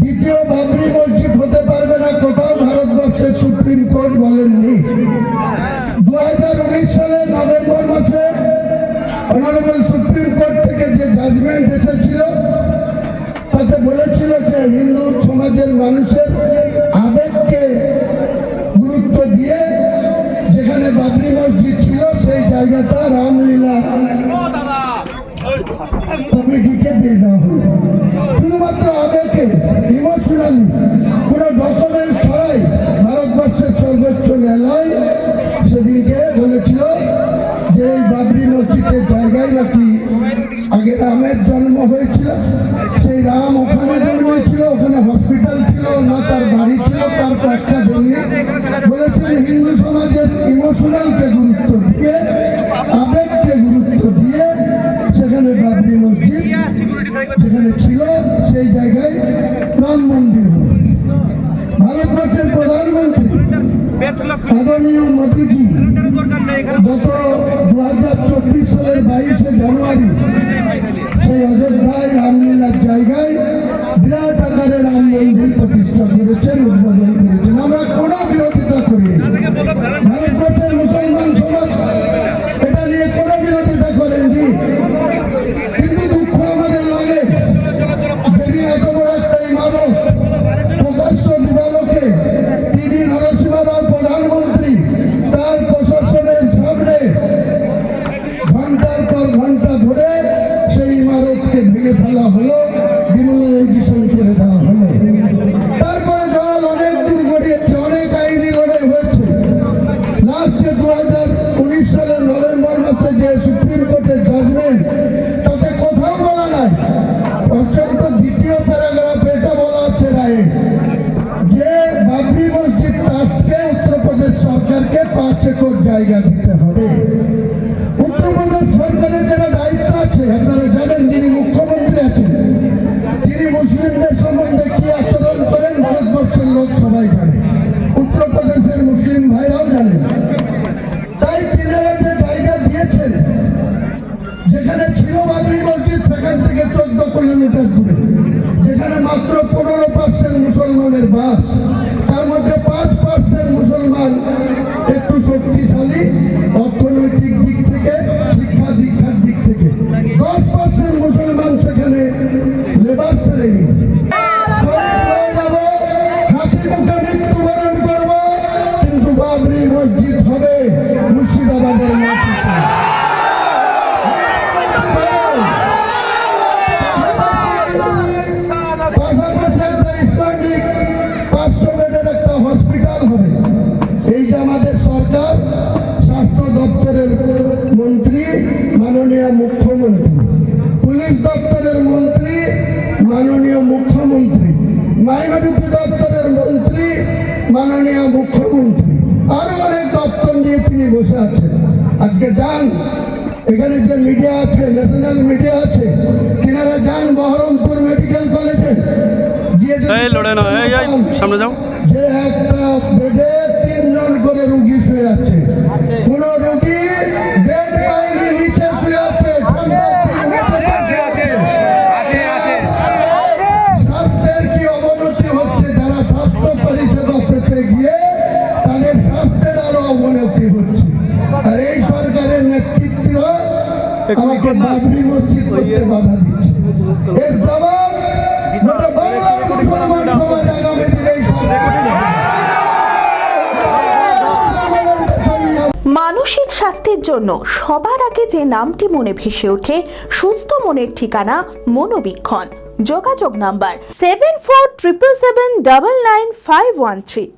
দ্বিতীয় বাবরি মসজিদ হতে পারবে না, কোথাও ভারতবর্ষের সুপ্রিম কোর্ট বলেননি। দু হাজার উনিশ সালের নভেম্বর মাসে অনারেবল সুপ্রিম কোর্ট থেকে যে জাজমেন্ট এসেছিল, তাতে বলেছিল যে হিন্দু সমাজের মানুষের আবেগকে গুরুত্ব দিয়ে যেখানে বাবরি মসজিদ ছিল, সেই জায়গাটা রামলীলা কমিটিকে দিয়ে দেওয়া হলো। শুধুমাত্র আবেগকে ইমোশনালি কোনো ডকুমেন্ট ছাড়াই ভারতবর্ষের সর্বোচ্চ ন্যায়ালয় সেদিনকে বলেছিল যে এই বাবরি মসজিদের জায়গায় নাকি আগে রামের জন্ম হয়েছিল। সেই রাম ওখানে জন্মেছিল, ওখানে হসপিটাল ছিল, না তার বাড়ি ছিল, তার কয়েকটা জমি বলেছেন হিন্দু সমাজের ইমোশনালকে গুরুত্ব দিয়ে বাবরি মসজিদ যেখানে ছিল, সেই জায়গায় রাম মন্দির হবে। ভারতবর্ষের প্রধানমন্ত্রী আদরণীয় মোদীজি, গত দু হাজার চব্বিশ সালের বাইশে জানুয়ারি, সেই অযোধ্যায় রামলীলার জায়গায় বিরাট আকারে রাম মন্দির প্রতিষ্ঠা করেছেন, উদ্বোধন করেছেন। আমরা কোনো বিরোধিতা করি ভারতবর্ষের মুসলমান সমাজ সরকারকে জায়গা দিতে হবে? উত্তরপ্রদেশ সরকারের যারা দায়িত্ব আছে, আপনারা জানেন যিনি মুখ্যমন্ত্রী আছেন, তিনি মুসলিমদের সম্বন্ধে কি আচরণ করেন ভারতবর্ষের লোক সবাই জানে উত্তরপ্রদেশের মুসলিম ভাইরাও জানেন। তাই তিনারা যে জায়গা দিয়েছেন, যেখানে ছিল বাবরি মসজিদ, সেখান থেকে চোদ্দ কিলোমিটার দূরে, যেখানে মাত্র পনেরো পার্সেন্ট মুসলমানের বাস, তার মধ্যে পাঁচ বাবরি মসজিদ হবে মুর্শিদাবাদের পাঁচশো একটা হসপিটাল হবে আমাদের সরকার স্বাস্থ্য দপ্তরের মন্ত্রী মাননীয় মুখ্যমন্ত্রী পুলিশ দপ্তরের মন্ত্রী মাননীয় মুখ্যমন্ত্রী মাইনরিটি দপ্তরের মন্ত্রী, মাননীয় মুখ্যমন্ত্রী। আরও অনেক দপ্তর নিয়ে তিনি বসে আছেন। আজকে যান এখানে যে মিডিয়া আছে ন্যাশনাল মিডিয়া আছে তিনারা যান বহরমপুর মেডিকেল কলেজে গিয়ে সামনে যাও। যে একটা বেডে তিনজন করে রুগী শুয়ে আছে। কোন রুগী আমাকে বাবরি মসজিদ করতে বাধা দিচ্ছে। এর জবাব গোটা বাংলার মুসলমান সমাজ আগামী দিনে মানসিক স্বাস্থ্যের জন্য সবার আগে যে নামটি মনে ভেসে ওঠে সুস্থ মনের ঠিকানা মনোবীক্ষণ। যোগাযোগ number seven four triple seven double nine five one three